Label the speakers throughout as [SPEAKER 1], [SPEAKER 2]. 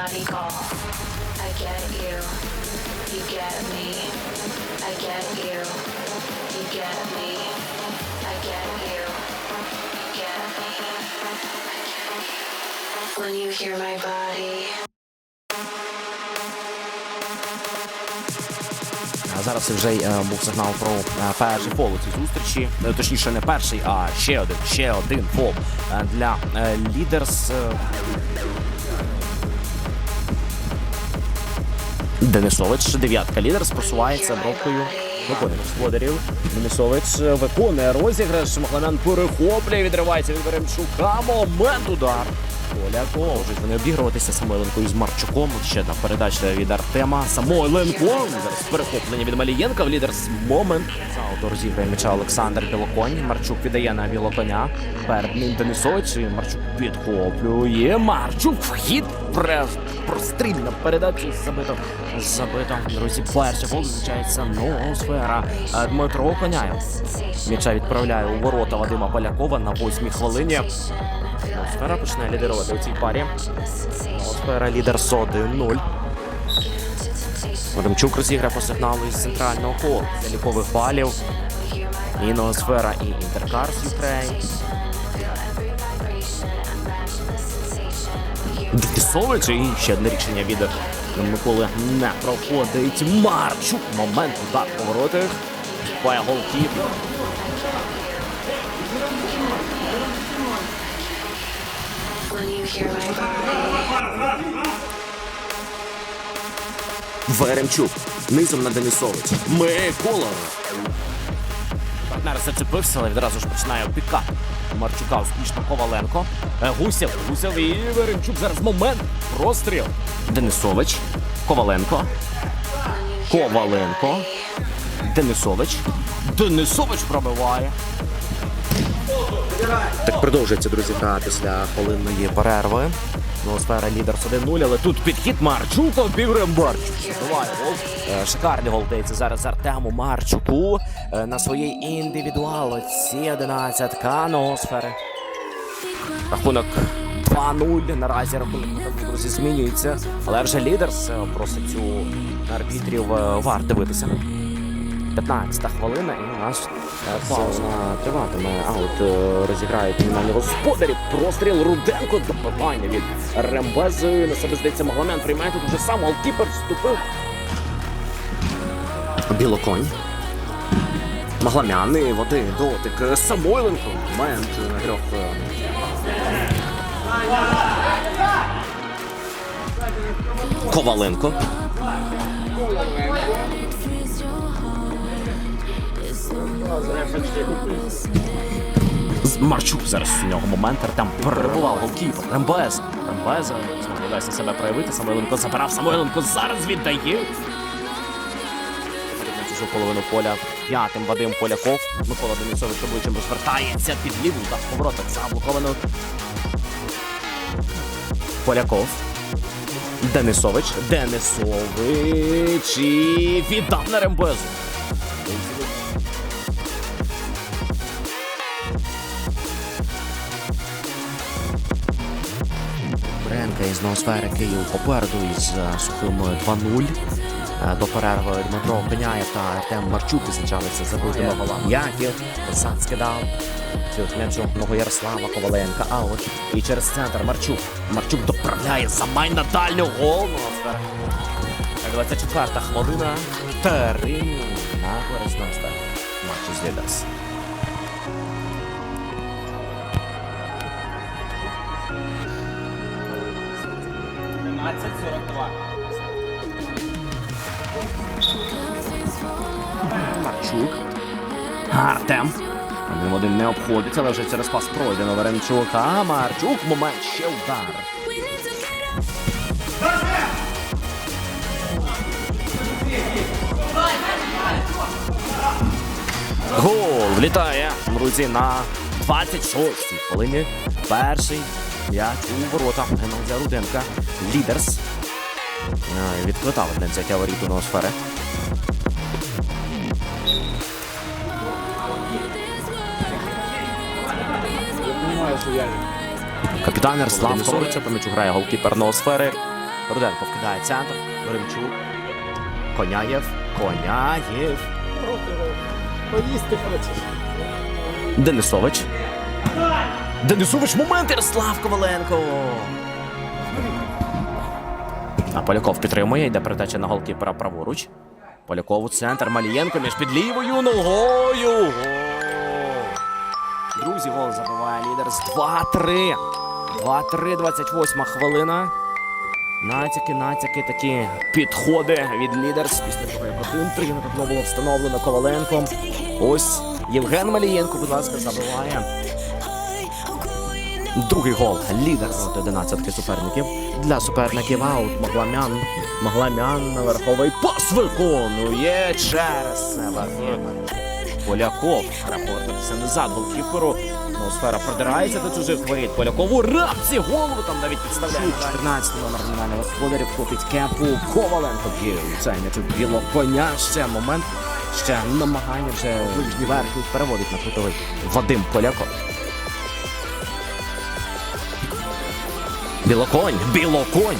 [SPEAKER 1] body call. I get you. You get me. I get you. You get me. I get you. You get me. When you hear my body.
[SPEAKER 2] Зараз це вже е, був сигнал про е, перший фол у цій зустрічі. Е, Точніше, не перший, а ще один, ще один фол для лідерс. Денисович, дев'ятка лідер, просувається бровкою. Виконує господарів. Денисович виконує розіграш. Махлемян перехоплює, відривається від Веремчука. Момент удар. Поляков. Можуть вони обігруватися Самойленко із Марчуком. Ще одна передача від Артема. Самойленко. Зараз перехоплення від Малієнка. В лідерс момент. Заудо розіграє м'яча Олександр Білоконь. Марчук віддає на Білоконя. Перед Денисович. І Марчук підхоплює. Марчук вхід. Пре- Прострільна передача забито. Забито. Друзі, перший гол визначається ноосфера. Е, Дмитро Коняєв. М'яча відправляє у ворота Вадима Полякова на восьмій хвилині. Ноосфера починає лідирувати у цій парі. Ноосфера лідер з 1-0. Вадимчук розіграє по сигналу із центрального колу. Залікових балів. І і Інтеркарс Юкрейн. Денисович і ще одне рішення від Миколи не проходить. Марчук. Момент удар по воротах. Пає голкіпер. Веремчук. Низом на Денисовича. Микола. Партнер зачепився, але відразу ж починає опікати. Марчука успішно Коваленко. Е, Гусєв. Гусєв і Веремчук. Зараз момент. Простріл. Денисович. Коваленко. Коваленко. Денисович. Денисович пробиває. Так продовжується, друзі, гра після хвилинної перерви. Ноосфера лідер з 1-0, але тут підхід Марчука обігрує Марчук. Гол. Е, Шикарний гол дається зараз Артему Марчуку е, на своїй індивідуалоці 11 Ноосфери. Рахунок 2-0. Наразі рахунок друзі змінюється. Але вже лідерс просить у арбітрів е, вар дивитися. 15 хвилина, і у нас е, пауза триватиме. А от е, розіграють кримінальні господарі. Простріл Руденко добивання від Рембези. На себе здається, Магламян приймає тут вже сам голкіпер вступив. Білоконь. Магламян і в один дотик. Самойленко. Момент на трьох. е, Коваленко. Марчук зараз у нього момент. Артем перебував голкіпер. Рембез. Рембез сподівається себе проявити. Самойленко забирав. Самойленко зараз віддає. На чужу половину поля. П'ятим Вадим Поляков. Микола Денисович обличчям розвертається під ліву та в поворотах заблоковано. Поляков. Денисович. Денисович. І віддав на Рембезу. Із ноосфери Київ попереду із е, сухим 2-0. Е, До перерви Дмитро Пеняєв та Артем Марчук визначалися забитими голами. Яків Сад скидав. Цю м'ячу Ярослава Коваленка. Аут. І через центр Марчук. Марчук доправляє замай на дальню гол. Ноосфера. 24 хвилина. Три на користь. Матчу з Лідерс. Марчук. Артем. Один один не обходиться, але вже через пас пройдено Веремчук. А Марчук. Момент ще удар. Гол влітає друзі на 26-й хвилині. Перший м'яч у ворота Геннадія Руденка. Лідерс. Е, Відквитали для взяття воріт у ноосфери. Капітан Ярослав Ковриця, по м'ячу грає голкіпер Ноосфери. Руденко вкидає центр. Веремчук. Коняєв. Коняєв.
[SPEAKER 3] Поїсти хочеш.
[SPEAKER 2] Денисович. Денисович момент Ярослав Коваленко. А Поляков підтримує, йде передача на голкіпера праворуч. Поляков у центр. Малієнко між під лівою ногою. Гол. Друзі, гол забиває лідер з 2-3. 2-3, 28 хвилина. Натяки, натяки, такі підходи від лідерс. Після того, як один три було встановлено Коваленком. Ось Євген Малієнко, будь ласка, забиває. Другий гол. Лідер проти 11 суперників. Для суперників аут Магламян. Магламян на верховий пас виконує через себе. Поляков рапортуватися назад голкіперу. Ну, сфера продирається до чужих воріт. Полякову рапці голову там навіть підставляє. 14 номер номінальних господарів хопить кепу. Коваленко б'є у цей м'яч біло коня. Ще момент. Ще намагання вже верхній переводить на кутовий. Вадим Поляков. Білоконь, білоконь.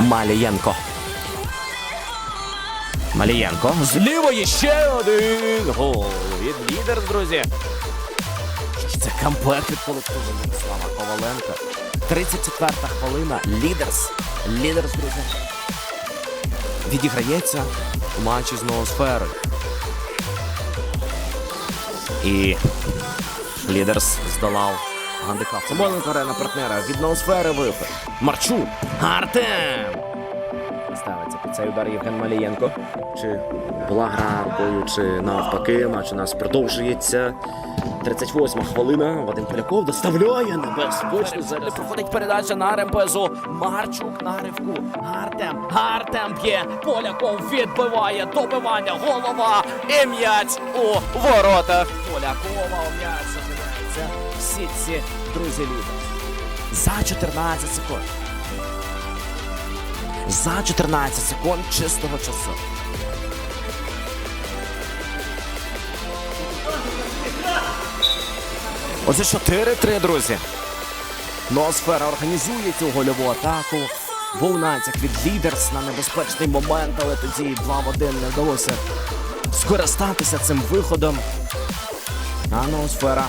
[SPEAKER 2] Малієнко. Малієнко. З лівої ще один гол. Від лідер, друзі. Це комплект від колективу Ярослава Коваленка. 34 хвилина. Лідерс. Лідерс, друзі. Відіграється у матчі з ноосферою. І Лідерс здолав гандикап. Самойленко арена партнера від ноосфери випив. Марчук. Артем. Ставиться цей удар Євген Малієнко. Чи була гра рукою, чи навпаки, матч у нас продовжується. 38-ма хвилина. Вадим Поляков доставляє небезпечно. Зараз проходить передача на ремпезу. Марчук на ривку. Артем. Артем б'є. Поляков відбиває. Добивання. Голова. І м'яч у воротах. Полякова. М'яч зупиняється. в сітці. Друзі лідер. За 14 секунд. За 14 секунд чистого часу. Оце 4-3, друзі. Ноосфера організує цю гольову атаку. Був натяк від лідерс на небезпечний момент, але тоді 2 в 1 не вдалося скористатися цим виходом. А Ноосфера